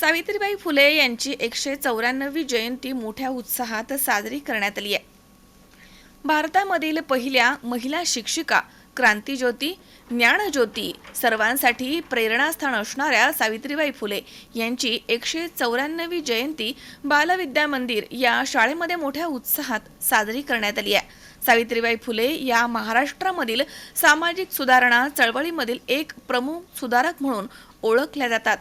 सावित्रीबाई फुले यांची एकशे चौऱ्याण्णवी जयंती मोठ्या उत्साहात साजरी करण्यात आली आहे. भारतामधील पहिल्या महिला शिक्षिका क्रांतीज्योती ज्ञानज्योती सर्वांसाठी प्रेरणास्थान असणाऱ्या सावित्रीबाई फुले यांची एकशे चौऱ्याण्णवी जयंती बालविद्या मंदिर या शाळेमध्ये मोठ्या उत्साहात साजरी करण्यात आली आहे. सावित्रीबाई फुले या महाराष्ट्रामधील सामाजिक सुधारणा चळवळीमधील एक प्रमुख सुधारक म्हणून ओळखल्या जातात.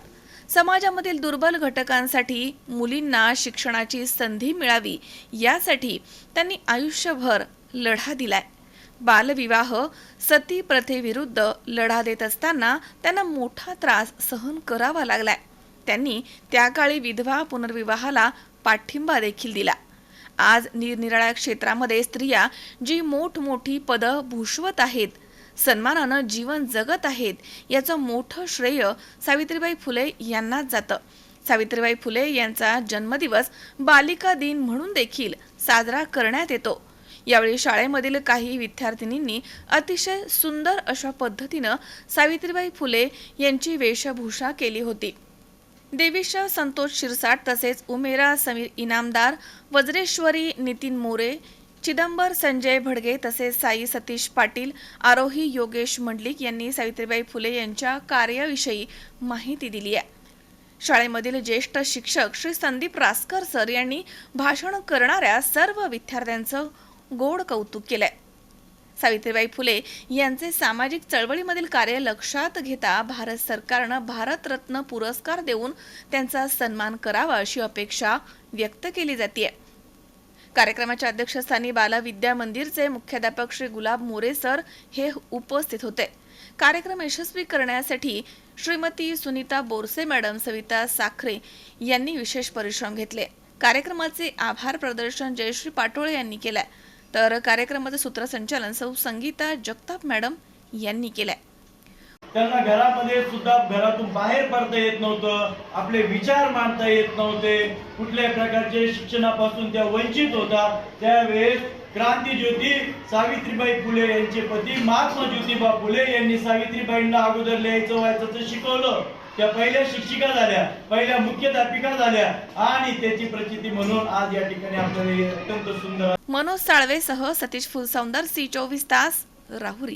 समाजामधील दुर्बल घटकांसाठी मुलींना शिक्षणाची संधी मिळावी यासाठी त्यांनी आयुष्यभर लढा दिलाय. बालविवाह सती प्रथेविरुद्ध लढा देत असताना त्यांना मोठा त्रास सहन करावा लागलाय. त्यांनी त्या काळी विधवा पुनर्विवाहाला पाठिंबा देखील दिला. आज निरनिराळ्या क्षेत्रामध्ये स्त्रिया जी मोठमोठी पदं भूषवत आहेत सन्मानानं जीवन जगत आहेत याचं मोठं श्रेय सावित्रीबाई फुले यांनाच जातं. सावित्रीबाई फुले यांचा जन्मदिवस बालिका दिन म्हणून देखील साजरा करण्यात येतो. यावेळी शाळेमधील काही विद्यार्थिनींनी अतिशय सुंदर अशा पद्धतीनं सावित्रीबाई फुले यांची वेशभूषा केली होती. देवीशा संतोष शिरसाट तसेच उमेरा समीर इनामदार वज्रेश्वरी नितीन मोरे चिदंबर संजय भडगे तसेच साई सतीश पाटील आरोही योगेश मंडलिक यांनी सावित्रीबाई फुले यांच्या कार्याविषयी माहिती दिली आहे. शाळेमधील ज्येष्ठ शिक्षक श्री संदीप रासकर सर यांनी भाषण करणाऱ्या सर्व विद्यार्थ्यांचं गोड कौतुक केलंय. सावित्रीबाई फुले यांचे सामाजिक चळवळीमधील कार्य लक्षात घेता भारत सरकारनं भारतरत्न पुरस्कार देऊन त्यांचा सन्मान करावा अशी अपेक्षा व्यक्त केली जाते कार्यक्रमाच्या अध्यक्षस्थानी बाला विद्या मंदिरचे मुख्याध्यापक श्री गुलाब मोरे सर हे उपस्थित होते. कार्यक्रम यशस्वी करण्यासाठी श्रीमती सुनीता बोरसे मॅडम सविता साखरे यांनी विशेष परिश्रम घेतले. कार्यक्रमाचे आभार प्रदर्शन जयश्री पाटोळे यांनी केलंय. तर कार्यक्रमाचे सूत्रसंचालन सौ संगीता जगताप मॅडम यांनी केलंय. त्यांना घरामध्ये सुद्धा घरातून बाहेर पडता येत नव्हतं आपले विचार मांडता येत नव्हते. कुठल्याही प्रकारचे शिक्षणापासून त्या वंचित होता त्यावेळेस क्रांती ज्योती सावित्रीबाई फुले यांचे पती महात्मा ज्योतिबा फुले यांनी सावित्रीबाईंना अगोदर लिहायचं व्हायचं शिकवलं. त्या पहिल्या शिक्षिका झाल्या पहिल्या मुख्याध्यापिका झाल्या आणि त्याची प्रचिती म्हणून आज या ठिकाणी आपल्याला अत्यंत सुंदर मनोज साळवेसह सतीश फुलसौंदर सी चोवीस तास राहुरी.